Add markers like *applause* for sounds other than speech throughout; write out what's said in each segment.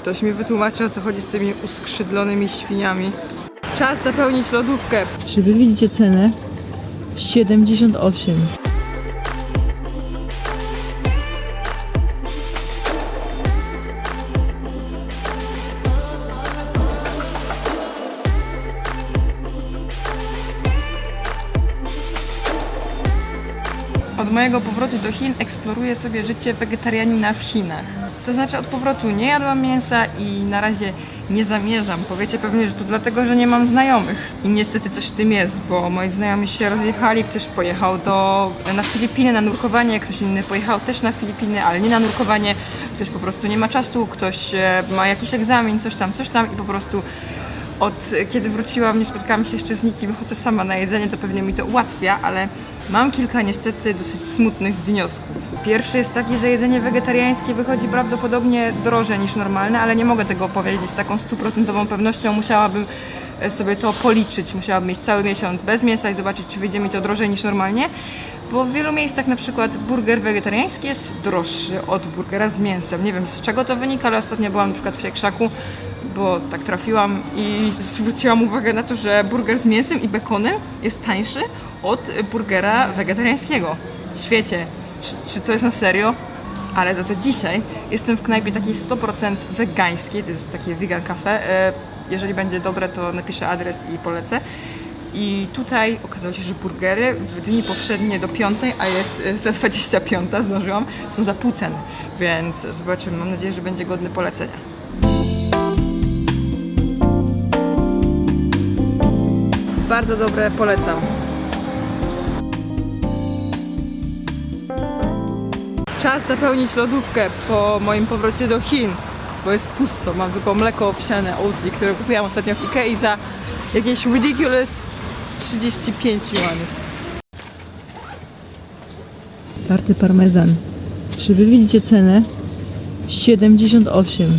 Ktoś mi wytłumaczy o co chodzi z tymi uskrzydlonymi świniami. Czas zapełnić lodówkę. Czy wy widzicie cenę? 78. Od mojego powrotu do Chin eksploruję sobie życie wegetarianina w Chinach. To znaczy od powrotu nie jadłam mięsa i na razie nie zamierzam. Powiecie pewnie, że to dlatego, że nie mam znajomych. I niestety coś w tym jest, bo moi znajomi się rozjechali, ktoś pojechał do, na Filipiny na nurkowanie, ktoś inny pojechał też na Filipiny, ale nie na nurkowanie. Ktoś po prostu nie ma czasu, ktoś e, ma jakiś egzamin, coś tam, coś tam i po prostu od kiedy wróciłam, nie spotkałam się jeszcze z nikim, chodzę sama na jedzenie, to pewnie mi to ułatwia, ale mam kilka niestety dosyć smutnych wniosków. Pierwszy jest taki, że jedzenie wegetariańskie wychodzi prawdopodobnie drożej niż normalne, ale nie mogę tego powiedzieć z taką stuprocentową pewnością. Musiałabym e, sobie to policzyć, musiałabym mieć cały miesiąc bez mięsa i zobaczyć, czy wyjdzie mi to drożej niż normalnie. Bo w wielu miejscach na przykład burger wegetariański jest droższy od burgera z mięsem. Nie wiem z czego to wynika, ale ostatnio byłam na przykład w Siekrzaku, bo tak trafiłam i zwróciłam uwagę na to, że burger z mięsem i bekonem jest tańszy od burgera wegetariańskiego. Świecie, czy, czy to jest na serio? Ale za to dzisiaj jestem w knajpie takiej 100% wegańskiej, to jest takie vegan cafe. E, Jeżeli będzie dobre, to napiszę adres i polecę. I tutaj okazało się, że burgery w dni powszednie do piątej, a jest e, za 25, zdążyłam, są za pół ceny. Więc zobaczymy, mam nadzieję, że będzie godny polecenia. Bardzo dobre, polecam. Czas zapełnić lodówkę po moim powrocie do Chin, bo jest pusto. Mam tylko mleko owsiane Oatly, które kupiłam ostatnio w Ikei za jakieś ridiculous 35 juanów. Tarty parmezan. Czy wy widzicie cenę? 78.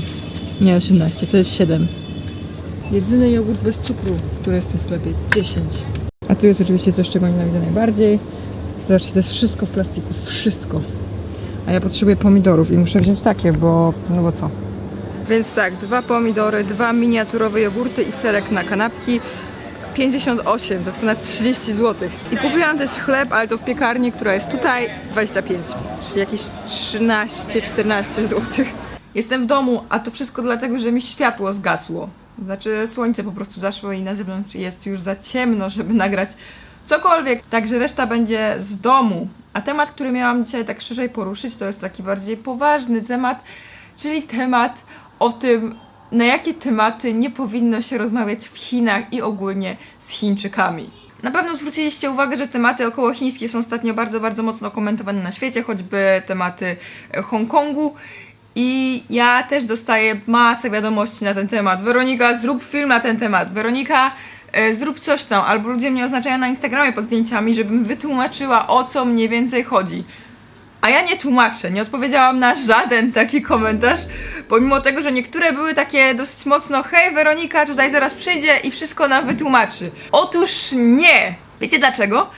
Nie 18, to jest 7. Jedyny jogurt bez cukru, który jest w tym sklepie, 10. A tu jest oczywiście coś, czego nienawidzę najbardziej. Zobaczcie, to jest wszystko w plastiku, wszystko. A ja potrzebuję pomidorów i muszę wziąć takie, bo no bo co. Więc tak, dwa pomidory, dwa miniaturowe jogurty i serek na kanapki. 58, to jest ponad 30 zł. I kupiłam też chleb, ale to w piekarni, która jest tutaj, 25, czyli jakieś 13-14 zł. Jestem w domu, a to wszystko dlatego, że mi światło zgasło. Znaczy słońce po prostu zaszło i na zewnątrz jest już za ciemno, żeby nagrać cokolwiek. Także reszta będzie z domu. A temat, który miałam dzisiaj tak szerzej poruszyć, to jest taki bardziej poważny temat, czyli temat o tym, na jakie tematy nie powinno się rozmawiać w Chinach i ogólnie z Chińczykami. Na pewno zwróciliście uwagę, że tematy około chińskie są ostatnio bardzo, bardzo mocno komentowane na świecie, choćby tematy Hongkongu. I ja też dostaję masę wiadomości na ten temat. Weronika, zrób film na ten temat. Weronika, e, zrób coś tam. Albo ludzie mnie oznaczają na Instagramie pod zdjęciami, żebym wytłumaczyła o co mniej więcej chodzi. A ja nie tłumaczę, nie odpowiedziałam na żaden taki komentarz, pomimo tego, że niektóre były takie dosyć mocno hej Weronika tutaj zaraz przyjdzie i wszystko nam wytłumaczy. Otóż nie! Wiecie dlaczego?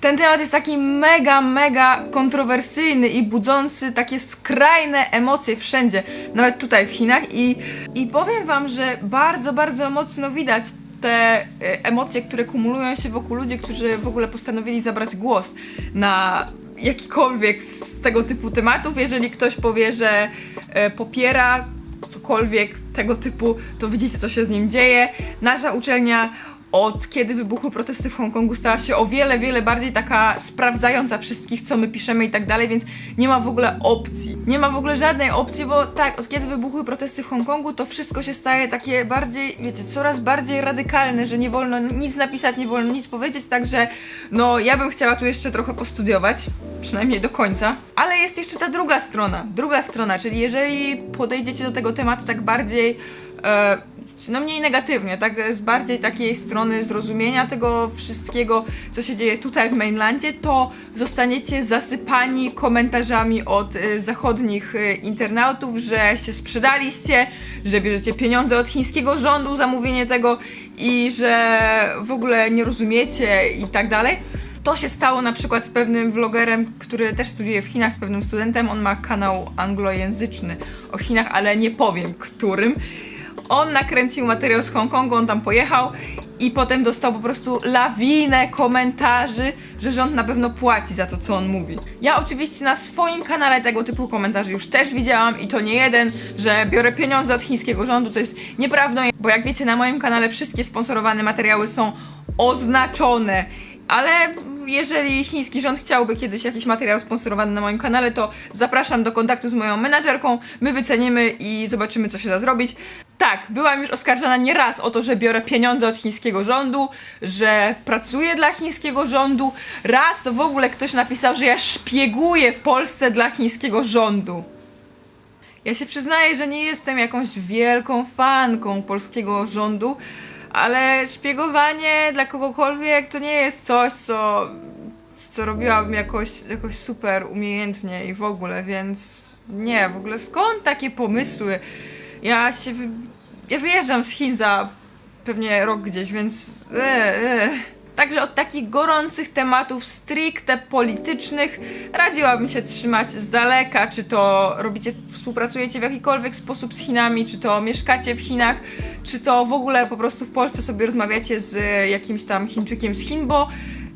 Ten temat jest taki mega, mega kontrowersyjny i budzący takie skrajne emocje wszędzie, nawet tutaj w Chinach i, i powiem wam, że bardzo, bardzo mocno widać te e, emocje, które kumulują się wokół ludzi, którzy w ogóle postanowili zabrać głos na jakikolwiek z tego typu tematów. Jeżeli ktoś powie, że e, popiera cokolwiek tego typu, to widzicie, co się z nim dzieje. Nasza uczelnia od kiedy wybuchły protesty w Hongkongu stała się o wiele, wiele bardziej taka sprawdzająca wszystkich, co my piszemy i tak dalej, więc nie ma w ogóle opcji. Nie ma w ogóle żadnej opcji, bo tak, od kiedy wybuchły protesty w Hongkongu, to wszystko się staje takie bardziej, wiecie, coraz bardziej radykalne, że nie wolno nic napisać, nie wolno nic powiedzieć, także no ja bym chciała tu jeszcze trochę postudiować, przynajmniej do końca. Ale jest jeszcze ta druga strona, druga strona, czyli jeżeli podejdziecie do tego tematu tak bardziej e, no mniej negatywnie, tak z bardziej takiej strony zrozumienia tego wszystkiego, co się dzieje tutaj w mainlandzie, to zostaniecie zasypani komentarzami od y, zachodnich y, internautów, że się sprzedaliście, że bierzecie pieniądze od chińskiego rządu za mówienie tego i że w ogóle nie rozumiecie i tak dalej. To się stało na przykład z pewnym vlogerem, który też studiuje w Chinach, z pewnym studentem. On ma kanał anglojęzyczny o Chinach, ale nie powiem którym. On nakręcił materiał z Hongkongu, on tam pojechał i potem dostał po prostu lawinę komentarzy, że rząd na pewno płaci za to, co on mówi. Ja oczywiście na swoim kanale tego typu komentarzy już też widziałam i to nie jeden, że biorę pieniądze od chińskiego rządu, co jest nieprawdą, bo jak wiecie, na moim kanale wszystkie sponsorowane materiały są oznaczone. Ale jeżeli chiński rząd chciałby kiedyś jakiś materiał sponsorowany na moim kanale, to zapraszam do kontaktu z moją menadżerką, my wycenimy i zobaczymy, co się da zrobić. Tak, byłam już oskarżana nieraz o to, że biorę pieniądze od chińskiego rządu, że pracuję dla chińskiego rządu. Raz to w ogóle ktoś napisał, że ja szpieguję w Polsce dla chińskiego rządu. Ja się przyznaję, że nie jestem jakąś wielką fanką polskiego rządu, ale szpiegowanie dla kogokolwiek to nie jest coś, co, co robiłabym jakoś, jakoś super umiejętnie i w ogóle, więc nie, w ogóle skąd takie pomysły? Ja się. Wy... Ja wyjeżdżam z Chin za pewnie rok gdzieś, więc. E, e. Także od takich gorących tematów stricte politycznych radziłabym się trzymać z daleka, czy to robicie, współpracujecie w jakikolwiek sposób z Chinami, czy to mieszkacie w Chinach, czy to w ogóle po prostu w Polsce sobie rozmawiacie z jakimś tam Chińczykiem z Chin, bo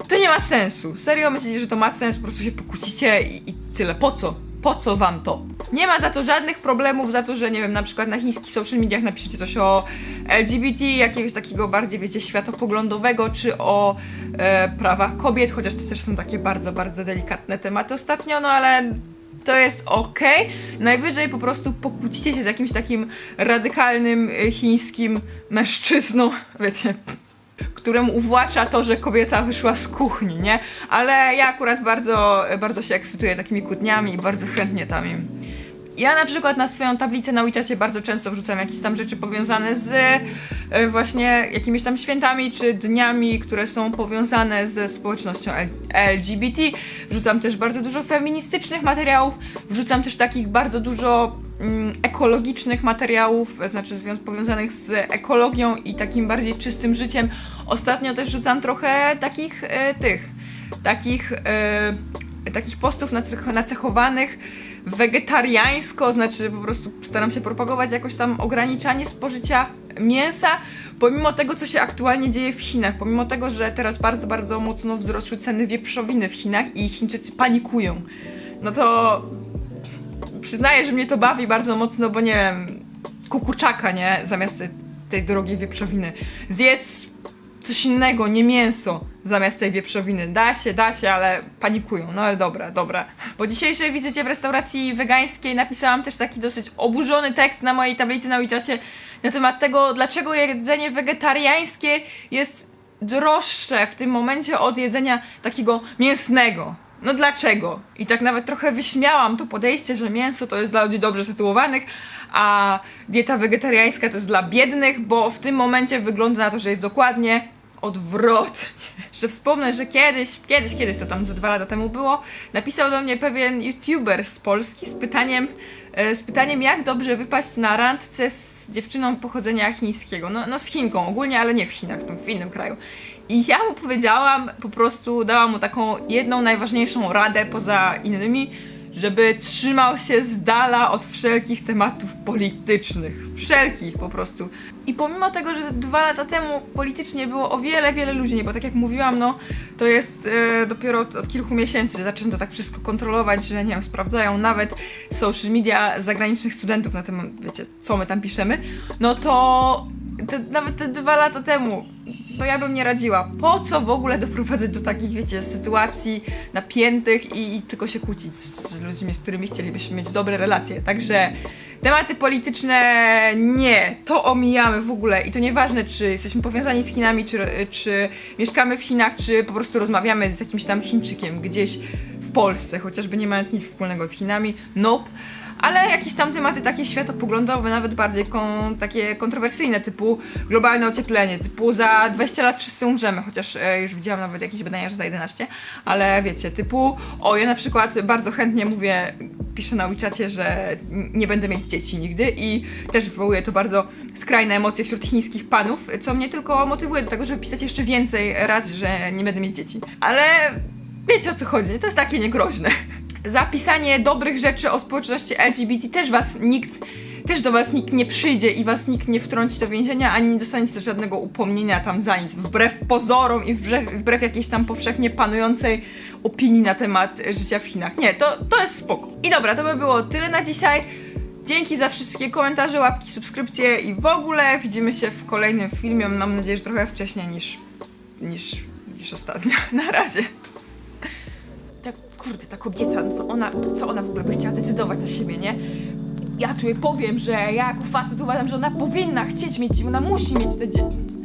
to nie ma sensu. Serio myślicie, że to ma sens, po prostu się pokłócicie i, i tyle. Po co? Po co wam to? Nie ma za to żadnych problemów, za to, że nie wiem, na przykład na chińskich social mediach napiszecie coś o LGBT, jakiegoś takiego bardziej, wiecie, światopoglądowego, czy o e, prawach kobiet, chociaż to też są takie bardzo, bardzo delikatne tematy ostatnio, no ale to jest ok. Najwyżej po prostu pokłócicie się z jakimś takim radykalnym e, chińskim mężczyzną, *laughs* wiecie, któremu uwłacza to, że kobieta wyszła z kuchni, nie? Ale ja akurat bardzo, bardzo się ekscytuję takimi kłótniami i bardzo chętnie tam im. Ja na przykład na swoją tablicę na WeChacie bardzo często wrzucam jakieś tam rzeczy powiązane z e, właśnie jakimiś tam świętami czy dniami, które są powiązane ze społecznością LGBT. Wrzucam też bardzo dużo feministycznych materiałów, wrzucam też takich bardzo dużo mm, ekologicznych materiałów, znaczy powiązanych z ekologią i takim bardziej czystym życiem. Ostatnio też wrzucam trochę takich e, tych, takich, e, takich postów nacech- nacechowanych wegetariańsko, znaczy po prostu staram się propagować jakoś tam ograniczanie spożycia mięsa, pomimo tego, co się aktualnie dzieje w Chinach, pomimo tego, że teraz bardzo, bardzo mocno wzrosły ceny wieprzowiny w Chinach i Chińczycy panikują. No to przyznaję, że mnie to bawi bardzo mocno, bo nie wiem, kukurczaka, nie? Zamiast tej, drogiej wieprzowiny. Zjedz coś innego, nie mięso zamiast tej wieprzowiny. Da się, da się, ale panikują. No ale dobra, dobra. Po dzisiejszej wizycie w restauracji wegańskiej napisałam też taki dosyć oburzony tekst na mojej tablicy na WeChacie na temat tego, dlaczego jedzenie wegetariańskie jest droższe w tym momencie od jedzenia takiego mięsnego. No dlaczego? I tak nawet trochę wyśmiałam to podejście, że mięso to jest dla ludzi dobrze sytuowanych, a dieta wegetariańska to jest dla biednych, bo w tym momencie wygląda na to, że jest dokładnie odwrotnie. *laughs* Jeszcze wspomnę, że kiedyś, kiedyś, kiedyś to tam ze dwa lata temu było, napisał do mnie pewien youtuber z Polski z pytaniem, e, z pytaniem jak dobrze wypaść na randce z dziewczyną pochodzenia chińskiego. No, no z Chinką ogólnie, ale nie w Chinach, w innym kraju. I ja mu powiedziałam, po prostu dałam mu taką jedną najważniejszą radę poza innymi, żeby trzymał się z dala od wszelkich tematów politycznych. Wszelkich po prostu. I pomimo tego, że dwa lata temu politycznie było o wiele, wiele luźniej, bo tak jak mówiłam, no to jest e, dopiero od, od kilku miesięcy, że zaczęto tak wszystko kontrolować, że nie wiem, sprawdzają nawet social media zagranicznych studentów na temat, wiecie, co my tam piszemy, no to te, nawet te dwa lata temu, to ja bym nie radziła. Po co w ogóle doprowadzać do takich, wiecie, sytuacji napiętych i, i tylko się kłócić z, ludźmi, z którymi chcielibyśmy mieć dobre relacje. Także tematy polityczne nie, to omijamy w ogóle i to nieważne, czy jesteśmy powiązani z Chinami, czy, czy mieszkamy w Chinach, czy po prostu rozmawiamy z jakimś tam Chińczykiem gdzieś w Polsce, chociażby nie mając nic wspólnego z Chinami. Nope. Ale jakieś tam tematy takie światopoglądowe, nawet bardziej kon, takie kontrowersyjne, typu globalne ocieplenie, typu za 20 lat wszyscy umrzemy, chociaż e, już widziałam nawet jakieś badania, że za 11, ale wiecie, typu, o ja na przykład bardzo chętnie mówię, piszę na WeChacie, że nie będę mieć dzieci nigdy i też wywołuje to bardzo skrajne emocje wśród chińskich panów, co mnie tylko motywuje do tego, żeby pisać jeszcze więcej raz, że nie będę mieć dzieci. Ale wiecie o co chodzi, to jest takie niegroźne. Za pisanie dobrych rzeczy o społeczności LGBT też was nikt, też do was nikt nie przyjdzie i was nikt nie wtrąci do więzienia, ani nie dostaniecie żadnego upomnienia tam za nic, wbrew pozorom i wbrew, wbrew jakiejś tam powszechnie panującej opinii na temat życia w Chinach. Nie, to, to jest spoko. I dobra, to by było tyle na dzisiaj. Dzięki za wszystkie komentarze, łapki, subskrypcje i w ogóle widzimy się w kolejnym filmie. Mam nadzieję, że trochę wcześniej niż, niż, niż ostatnio. *laughs* Na razie. Kurde, ta kobieta, no co ona, co ona w ogóle by chciała decydować za siebie, nie? Ja tu jej powiem, że ja jako facet uważam, że ona powinna chcieć mieć, ona musi mieć te dzieci.